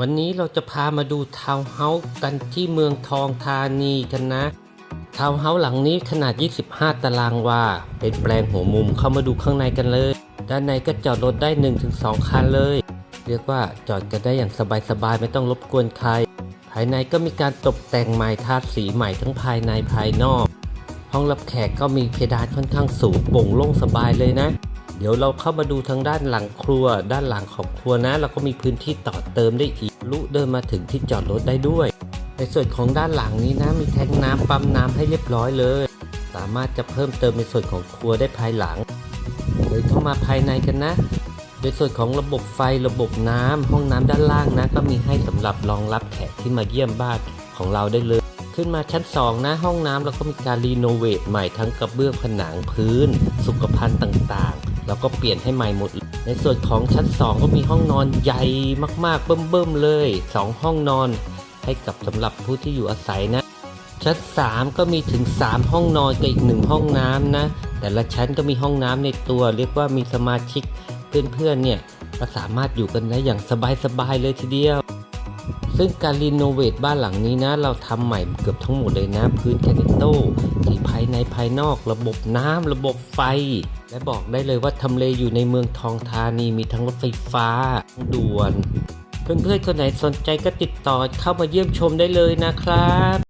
วันนี้เราจะพามาดูทาวน์เฮาส์กันที่เมืองทองธานีกันนะ ทาวน์เฮาส์หลังนี้ขนาด 25 ตารางวา เป็นแปลงหัวมุมเข้ามาดูข้างในกันเลย ด้านในก็จอดรถได้ 1-2 คันเลย เรียกว่าจอดกันได้อย่างสบายๆ ไม่ต้องรบกวนใคร ภายในก็มีการตกแต่งใหม่ทาสีใหม่ทั้งภายในภายนอก ห้องรับแขกก็มีเพดานค่อนข้างสูงโปร่งโล่งสบายเลยนะ เดี๋ยวเราเข้ามาดูทางด้านหลังครัว ด้านหลังของครัวนะ เราก็มีพื้นที่ต่อเติมได้อีกลุเดินมาถึงที่จอดรถได้ด้วย ในส่วนของด้านหลังนี้นะ มีแทงน้ำปั๊มน้ำให้เรียบร้อยเลย สามารถจะเพิ่มเติมในส่วนของครัวได้ภายหลังเดินเข้ามาภายในกันนะในส่วนของระบบไฟระบบน้ำห้องน้ำด้านล่างนะ ก็มีให้สำหรับรองรับแขกที่มาเยี่ยมบ้านของเราได้เลย ขึ้นมาชั้น 2 นะห้องน้ำเราก็มีการรีโนเวทใหม่ทั้งกระเบื้องผนังพื้น สุขภัณฑ์ต่างๆ แล้วก็เปลี่ยนให้ใหม่หมด ในส่วนของชั้น 2 ก็มีห้องนอนใหญ่มากๆ เบิ่มๆเลย 2 ห้องนอนให้กับสำหรับผู้ที่อยู่อาศัยนะ ชั้น 3 ก็มีถึง 3 ห้องนอนกับอีกหนึ่งห้องน้ำนะ แต่ละชั้นก็มีห้องน้ำในตัว เรียกว่ามีสมาชิกเพื่อนๆเนี่ยก็สามารถอยู่กันได้อย่างสบายๆเลยทีเดียว ซึ่งการรีโนเวทบ้านหลังนี้นะ เราทำใหม่เกือบทั้งหมดเลยนะ พื้นแกนิโต้ที่ภายในภายนอกระบบน้ำระบบไฟ และบอกได้เลยว่าทำเลอยู่ในเมืองทองธานีมีทั้งรถไฟฟ้าด่วน เพื่อนๆคนไหนสนใจก็ติดต่อเข้ามาเยี่ยมชมได้เลยนะครับ